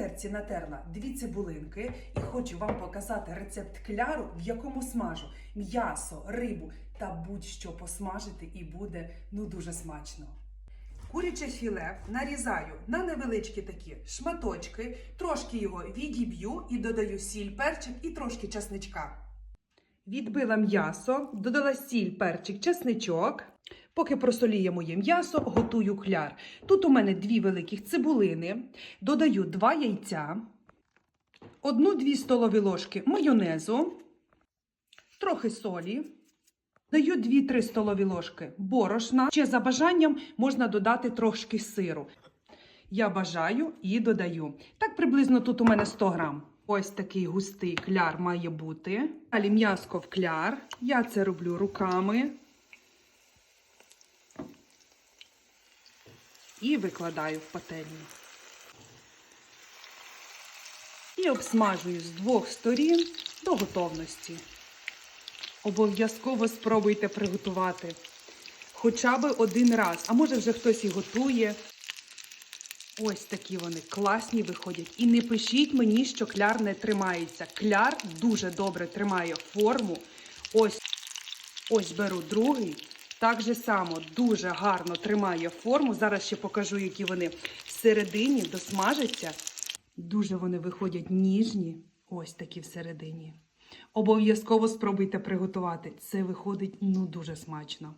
терці натерла дві цибулинки і хочу вам показати рецепт кляру, в якому смажу м'ясо, рибу та будь-що посмажити і буде ну дуже смачно. Куряче філе нарізаю на невеличкі такі шматочки, трошки його відіб'ю і додаю сіль, перчик і трошки часничка. Відбила м'ясо, додала сіль, перчик, чесничок. Поки просоліє моє м'ясо, готую кляр. Тут у мене дві великих цибулини, додаю два яйця, одну-дві столові ложки майонезу, трохи солі. Даю 2-3 столові ложки борошна. Ще за бажанням можна додати трошки сиру. Я бажаю і додаю. Так приблизно тут у мене 100 грам. Ось такий густий кляр має бути. Далі м'яско в кляр. Я це роблю руками. І викладаю в пательню. І обсмажую з двох сторін до готовності. Обов'язково спробуйте приготувати. Хоча б один раз, а може вже хтось і готує. Ось такі вони класні виходять. І не пишіть мені, що кляр не тримається. Кляр дуже добре тримає форму. Ось, ось беру другий. Так же само дуже гарно тримає форму. Зараз ще покажу, які вони всередині досмажаться. Дуже вони виходять ніжні. Ось такі всередині. Обов'язково спробуйте приготувати. Це виходить ну дуже смачно.